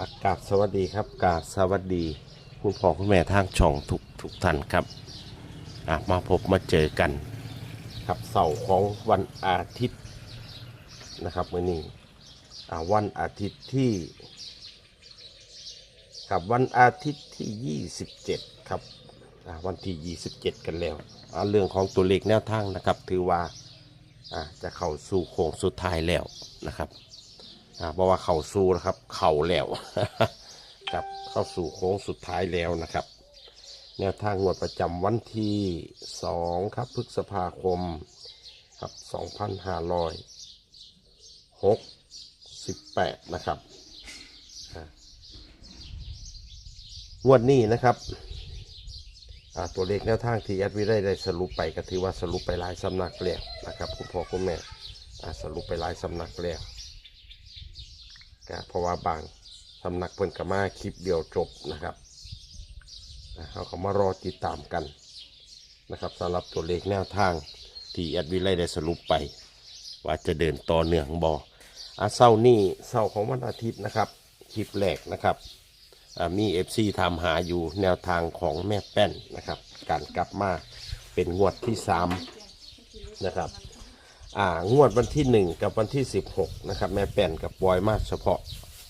อากาศสวัสดีครับกาศสวัสดี คุณพ่อคุณแม่ทางช่องทุกทุกท่านครับอะมาพบมาเจอกัน ครับเสาร์ของวันอาทิตย์นะครับมื่อนี้อะวันอาทิตย์ที่ครับวันอาทิตย์ที่ 27 ครับอะวันที่ 27 กันแล้วอะเรื่องของตัวเลขแนวทางนะครับ ถือว่าอะจะเข้าสู่โค้งสุดท้ายแล้วนะครับ อ่าเพราะว่าเข่าสู้นะครับ เข่าแล้วครับเข้าสู่โค้งสุดท้ายแล้วนะครับ แนวทางงวดประจำวันที่สองครับพฤษภาคมครับสองพันห้าร้อยหกสิบแปดนะครับงวดนี้นะครับตัวเลขแนวทางที่แอดวิได้ได้สรุปไปก็ถือว่าสรุปไปหลายสำนักแล้วนะครับ คุณพ่อคุณแม่สรุปไปหลายสำนักแล้ว ก็เพราะว่าบางสำนักเพิ่นก็มาคลิปเดียวจบนะครับนะเขาก็มารอติดตามกันนะครับสำหรับตัวเลขแนวทางที่แอดวิไลได้สรุปไป ว่าจะเดินต่อเนื่องบออาเศร้านี่เศร้าของวันอาทิตย์นะครับคลิปแรกนะครับมีเอฟซีทำหาอยู่แนวทางของแม่แป้นนะครับ การกลับมาเป็นงวดที่สามนะครับ อ่างวดวันที่หนึ่งกับวันที่สิบหกนะครับ แม่แป้นกับบอยมาเฉพาะ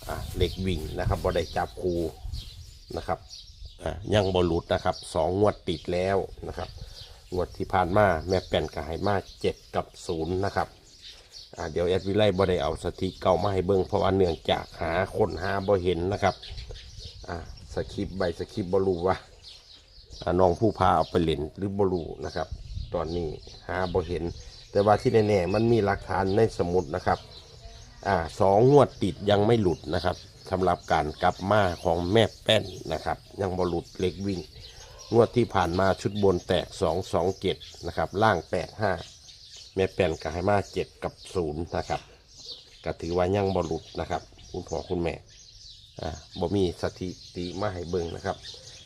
อ่าเหล็กวิ่งนะครับบอได้จับคูนะครับอ่ายังบอลุดนะครับสองงวดติดแล้วนะครับงวดที่ผ่านมาแม่แป้นกับไฮมาเจ็ดกับศูนย์นะครับอ่าเดี๋ยวแอดวิไลบอได้เอาสถิติเก่ามาให้เบิ้งเพราะว่าเนื่องจากหาคนหาบอเห็นนะครับอ่าสคริปใบสคริปบอรู้ว่าอ่าน้องผู้พาเอาไปเล่นหรือบรูนะครับ ตอนนี้หาบ่เห็น แต่ว่าที่แน่ๆมันมีหลักฐานในสมุดนะครับอ่าสองงวดติดยังไม่หลุดนะครับสำหรับการกลับมาของแม่แป้นนะครับ ยังบ่หลุดเล็กวิ่ง งวดที่ผ่านมาชุดบนแตกสองสองเจ็ดนะครับล่างแปดห้าแม่แป้นกับให้มาเจ็ดกับศูนย์นะครับก็ถือว่ายังบ่หลุดนะครับ คุณพ่อคุณแม่อ่าบ่มีสถิติมาให้เบิ่งนะครับ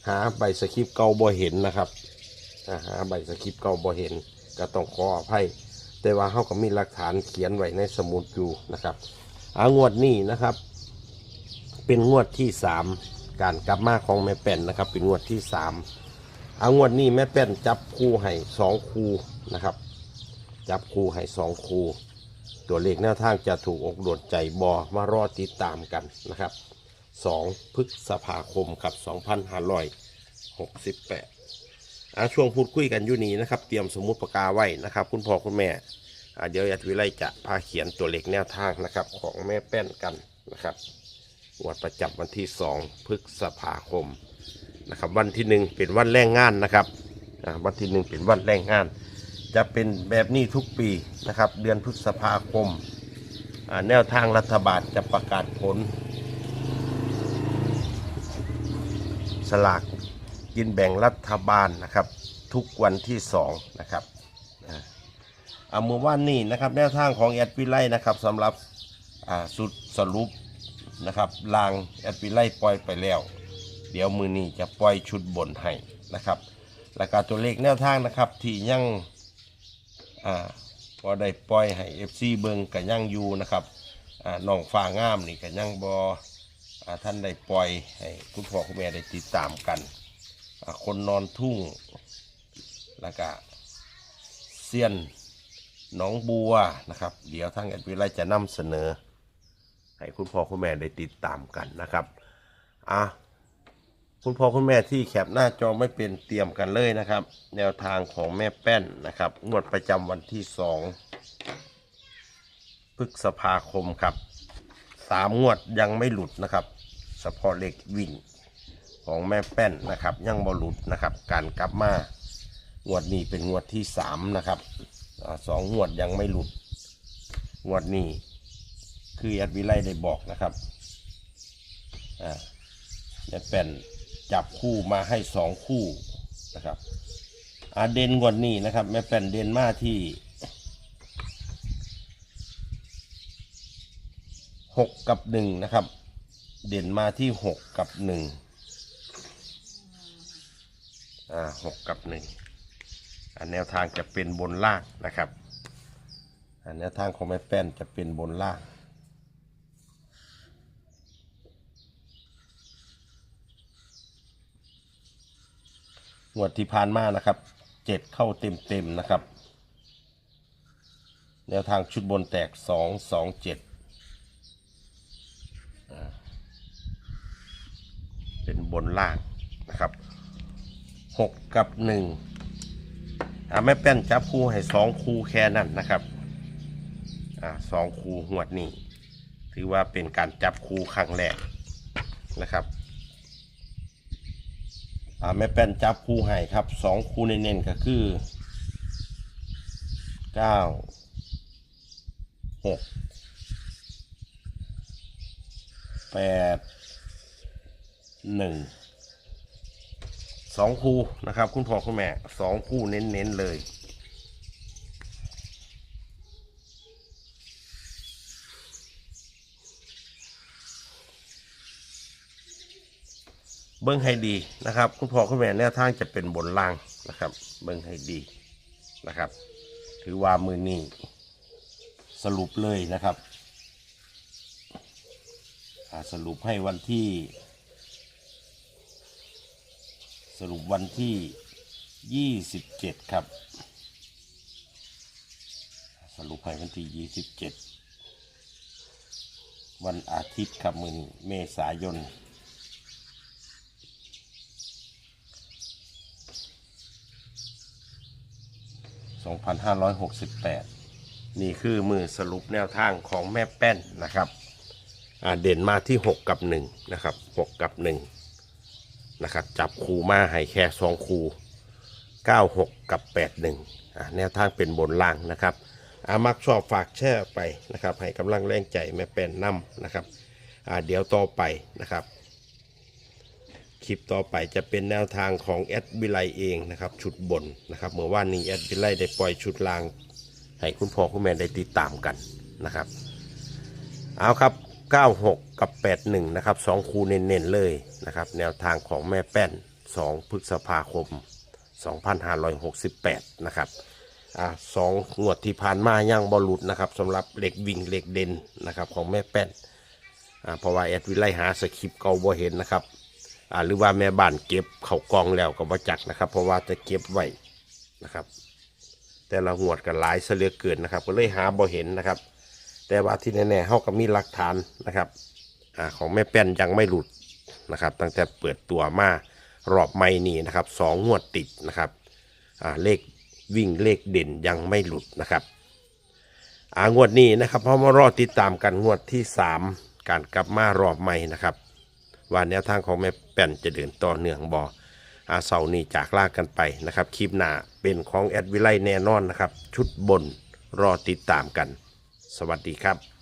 หาใบสคริปต์เก่าบ่เห็นนะครับอ่าหาใบสคริปต์เก่าบ่เห็นก็ต้องขออภัย แต่ว่าเขาก็มีหลักฐานเขียนไว้ในสมุดอยู่นะครับอางวดนี้นะครับ เป็นงวดที่สามการกลับมาของแม่แป้นนะครับ เป็นงวดที่สามอางวดนี้แม่แป้นจับคู่ให้สองคู่นะครับ จับคู่ให้สองคู่ ตัวเลขแนวทางจะถูกอกโดดใจบอมารอติดตามกันนะครับ2พฤษภาคมครับ2568อ่า ช่วงพูดคุยกันอยู่นี้นะครับ เตรียมสมุดปากกาไว้นะครับ คุณพ่อคุณแม่อ่าเดี๋ยวยัดวิไลจะพาเขียนตัวเลขแนวทางนะครับ ของแม่แป้นกันนะครับงวดประจำวันที่ 2 พฤษภาคมนะครับ วันที่หนึ่งเป็นวันแรงงานนะครับวันที่หนึ่งเป็นวันแรงงาน จะเป็นแบบนี้ทุกปีนะครับ เดือนพฤษภาคมแนวทางรัฐบาลจะประกาศผล สลาก กินแบ่งรัฐบาลนะครับ ทุกวันที่สองนะครับอ่าเอามือว่านนี่นะครับแนวทางของแอดวิไลนะครับสำหรับสุดสรุปนะครับลางแอดวิไลปล่อยไปแล้ว เดี๋ยวมือนี้จะปล่อยชุดบนให้นะครับแล้วก็ตัวเลขแนวทางนะครับที่ยังอ่าพอได้ปล่อยให้ FC เบิงกับยังอยู่นะครับอ่าน้องฟ้างามนี่กับยังบออท่านได้ปล่อยให้คุณพ่อคุณแม่ได้ติดตามกัน คนนอนทุ่ง แล้วก็เซียนหนองบัวนะครับ เดี๋ยวทางแอดวิไลจะนำเสนอ ให้คุณพ่อคุณแม่ได้ติดตามกันนะครับอะคุณพ่อคุณแม่ที่แคปหน้าจอไม่เป็นเตรียมกันเลยนะครับ แนวทางของแม่แป้นนะครับงวดประจำวันที่สองพฤษภาคมครับสามงวดยังไม่หลุดนะครับเฉพาะเลขวิ่ง ของแม่แป้นนะครับยังบ่หลุดนะครับ การกลับมางวดนี้เป็นงวดที่สามนะครับสองงวดยังไม่หลุดงวดนี้คือแอดวิไลได้บอกนะครับแม่แป้นจับคู่มาให้สองคู่นะครับอาเดนงวดนี้นะครับ แม่แป้นเด่นมาที่หกกับหนึ่งนะครับ เด่นมาที่หกกับหนึ่ง หกกับหนึ่งแนวทางจะเป็นบนล่างนะครับแนวทางของแม่แป้นจะเป็นบนล่างงวดที่ผ่านมานะครับเจ็ดเข้าเต็มเต็มนะครับ แนวทางชุดบนแตกสองสองเจ็ดเป็นบนล่างนะครับ หกกับหนึ่งอ่าแม่แป้นจับคู่ให้สองคู่แค่นั้นนะครับอ่าสองคู่หวดนี้ ถือว่าเป็นการจับคู่ครั้งแรกนะครับอ่าแม่แป้นจับคู่ให้ครับสองคู่เน้นๆก็คือเก้าหกแปดหนึ่ง สองคู่นะครับ คุณพ่อคุณแม่สองคู่เน้นๆเลยเบิ้งให้ดีนะครับ คุณพ่อคุณแม่แนวทางจะเป็นบนล่างนะครับ เบิ้งให้ดีนะครับ ถือว่ามือนี้สรุปเลยนะครับสรุปให้วันที่ สรุปวันที่ 27 ครับ สรุปให้วันที่ 27 วันอาทิตย์ครับมือนี้เมษายน2568 นี่คือมือสรุปแนวทางของแม่แป้นนะครับอ่าเด่นมาที่ 6 กับ 1 นะครับ 6 กับ 1 นะครับจับคูมาให้แค่สองคู96 กับ 81อ่าแนวทางเป็นบนล่างนะครับอามักชอบฝากแช่ไปนะครับ ให้กำลังแรงใจแม่แป้นนำนะครับอ่าเดี๋ยวต่อไปนะครับ คลิปต่อไปจะเป็นแนวทางของแอดวิไลเองนะครับ ชุดบนนะครับเมื่อวานนี้แอดวิไลได้ปล่อยชุดล่าง ให้คุณพ่อคุณแม่ได้ติดตามกันนะครับ เอาครับ 96 กับ 81 นะครับสองคูเน้นๆเลยนะครับ แนวทางของแม่แป้น 2 พฤษภาคม 2568 นะครับอ่าสองงวดที่ผ่านมาย่างบอลลุดนะครับสำหรับเหล็กวิ่งเหล็กเด่นนะครับของแม่แป้นอ่าเพราะว่าแอดวิไลหาสคริปต์เก่าบ่เห็นนะครับอ่าหรือว่าแม่บ้านเก็บเข่ากองแล้วก็บ่จักนะครับ เพราะว่าจะเก็บไว้นะครับ แต่ละหวดกันหลายเสลือเกินนะครับ ก็เลยหาบ่เห็นนะครับ แต่ว่าที่แน่ๆเฮาก็มีหลักฐานนะครับอของแม่แป้นยังไม่หลุดนะครับ ตั้งแต่เปิดตัวมารอบไม่นี่นะครับสองงวดติดนะครับเลขวิ่งเลขเด่นยังไม่หลุดนะครับอ่างวดนี้นะครับเพราะมารอติดตามกันงวดที่สามการกลับมารอบใหม่นะครับว่าแนวทางของแม่แป้นจะเดินต่อเนื่องบออาเสาร์นี้จากลากันไปนะครับคลิปหน้าเป็นของแอดวิไลแน่นอนนะครับ ชุดบนรอติดตามกัน สวัสดีครับ